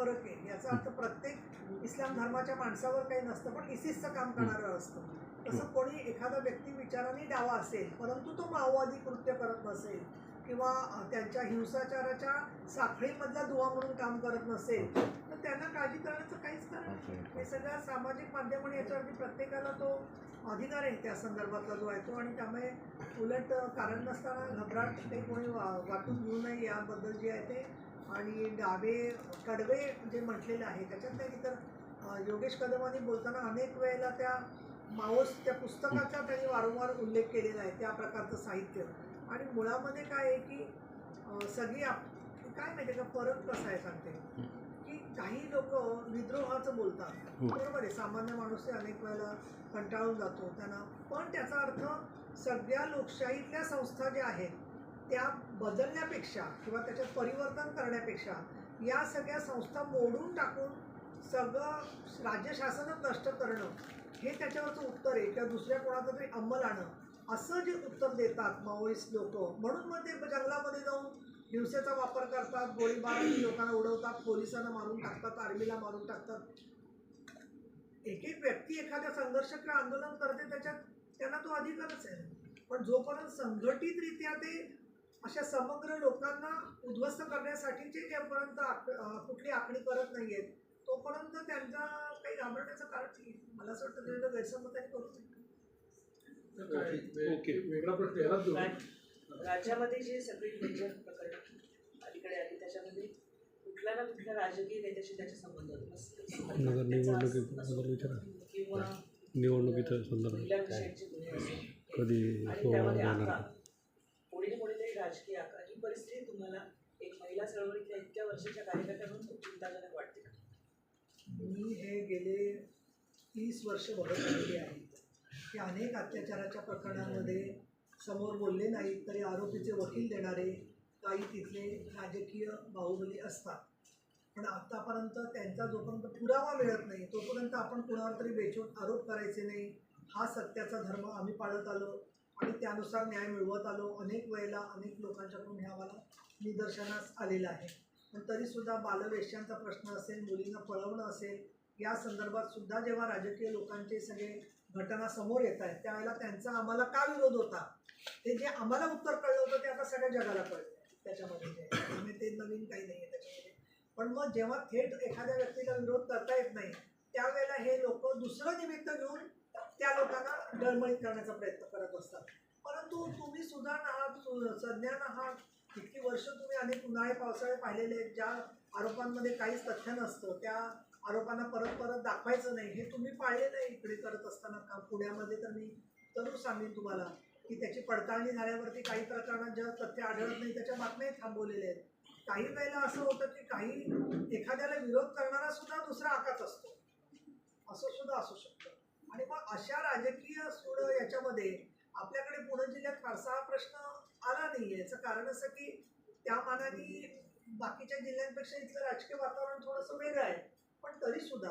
फरक आहे. याचा अर्थ प्रत्येक इस्लाम धर्माच्या माणसावर काही नसतं पण इसिसचं काम करणारं असतं. तसं कोणी एखादा व्यक्ती विचाराने डावा असेल परंतु तो माओवादी कृत्य करत नसेल किंवा त्यांच्या हिंसाचाराच्या साखळीमधला दुवा म्हणून काम करत नसेल त्यांना काळजी करण्याचं काहीच कारण नाही. हे सगळ्या सामाजिक माध्यमाने याच्यावरती प्रत्येकाला तो अधिकार आहे त्या संदर्भातला जो आहे तो. आणि त्यामुळे उलट कारण नसताना घबराट काही कोणी वा- वाटून घेऊ नये याबद्दल जे आहे ते. आणि डावे कडवे जे म्हटलेलं आहे त्याच्यात नाही तर योगेश कदमांनी बोलताना अनेक वेळेला त्या माओस त्या पुस्तकाचा त्यांनी वारंवार उल्लेख केलेला आहे त्या प्रकारचं साहित्य. आणि मुळामध्ये काय आहे की सगळी आप काय माहिती का फरक कसा आहे सांगते. काही लोक विद्रोहाचं बोलतात. बरोबर आहे. सामान्य माणूस हे अनेक वेळेला कंटाळून जातो त्यांना. पण त्याचा अर्थ सगळ्या लोकशाहीतल्या संस्था ज्या आहेत त्या बदलण्यापेक्षा किंवा त्याच्यात परिवर्तन करण्यापेक्षा या सगळ्या संस्था मोडून टाकून सगळं राज्य शासनच नष्ट करणं हे त्याच्यावरचं उत्तर आहे. किंवा दुसऱ्या कोणाचं तरी अंमल आणणं असं जे उत्तर देतात माओइस्ट लोक म्हणून मग ते जंगलामध्ये जाऊन हिंसेचा वापर करतात गोळीबार लोकांना उडवतात पोलिसांना मारून टाकतात आर्मीला मारून टाकतात. एक एक व्यक्ती एखाद्या संघर्ष किंवा आंदोलन करते त्याच्यात त्यांना तो अधिकारच आहे. पण जोपर्यंत संघटितरित्या ते अशा समग्र लोकांना उद्ध्वस्त करण्यासाठीचे जेपर्यंत आक- कुठली आखणी करत नाहीयेत तोपर्यंत त्यांचा काही घाबरण्याचं कारण नाही मला असं वाटतं त्याचं गैरसमज आहे करू नये. ओके. वेगळा प्रश्न राज्यामध्ये जे सगळी मेजर प्रकरण अलीकडे आली त्याच्यामध्ये कुठल्या राजकीय नेत्याशी. नगर विचारा. किंवा निवडणुकीच्या संदर्भात कधी हो तरी राजकीय आकार ही परिस्थिती तुम्हाला एक महिला चळवळीतल्या इतक्या वर्षाच्या कार्यकर्त्या म्हणून खूप चिंताजनक वाटते? मी हे गेले तीस वर्ष बघत आलेली आहे की अनेक अत्याचाराच्या प्रकरणांमध्ये समोर बोलले नाहीत तरी आरोपीचे वकील देणारे काही तिथले राजकीय बाहुबली असतात पण आतापर्यंत त्यांचा जोपर्यंत पुरावा मिळत नाही तोपर्यंत आपण कुणावर तरी बेचून आरोप करायचे नाही. हा सत्याचा धर्म आम्ही पाळत आलो आणि त्यानुसार न्याय मिळवत आलो. अनेक वेळेला अनेक लोकांच्याकडून ह्या मला निदर्शनास आलेलं आहे. पण तरीसुद्धा बालवेश्यांचा प्रश्न असेल मुलींना पळवणं असेल या संदर्भात सुद्धा जेव्हा राजकीय लोकांचे सगळे घटना समोर येत आहेत त्यावेळेला त्यांचा आम्हाला का विरोध होता? ते जे आम्हाला उत्तर कळलं होतं ते आता सगळ्या जगाला कळलं त्याच्यामध्ये. जे ते नवीन काही नाही आहे त्याच्यामध्ये. पण मग जेव्हा थेट एखाद्या व्यक्तीला विरोध करता येत नाही त्यावेळेला हे लोक दुसरं निमित्त घेऊन त्या लोकांना डळमळीत करण्याचा प्रयत्न करत असतात. परंतु तुम्ही सुधारण आहात सु- सज्ञान आहात. इतकी वर्ष तुम्ही अनेक उन्हाळे पावसाळे पाहिलेले आहेत ज्या आरोपांमध्ये काहीच तथ्य नसतं. त्या आरोपांना परत परत दाखवायचं नाही. हे तुम्ही पाळले नाही इकडे करत असताना. का पुण्यामध्ये तर मी तरुण सांगेन तुम्हाला की त्याची पडताळणी झाल्यावरती काही प्रकरणात ज्या तथ्य आढळत नाही त्याच्या बातम्याही थांबवलेल्या आहेत. काही वेळेला असं होतं की काही एखाद्याला विरोध करणारा सुद्धा दुसरा आकाच असतो. असं सुद्धा असू शकतं. आणि मग अशा राजकीय सूड याच्यामध्ये आपल्याकडे पुणे जिल्ह्यात फारसा हा प्रश्न आला नाही याचं कारण असं की त्या मानाने बाकीच्या जिल्ह्यांपेक्षा इथलं राजकीय वातावरण थोडंसं वेगळं आहे. पण तरी सुद्धा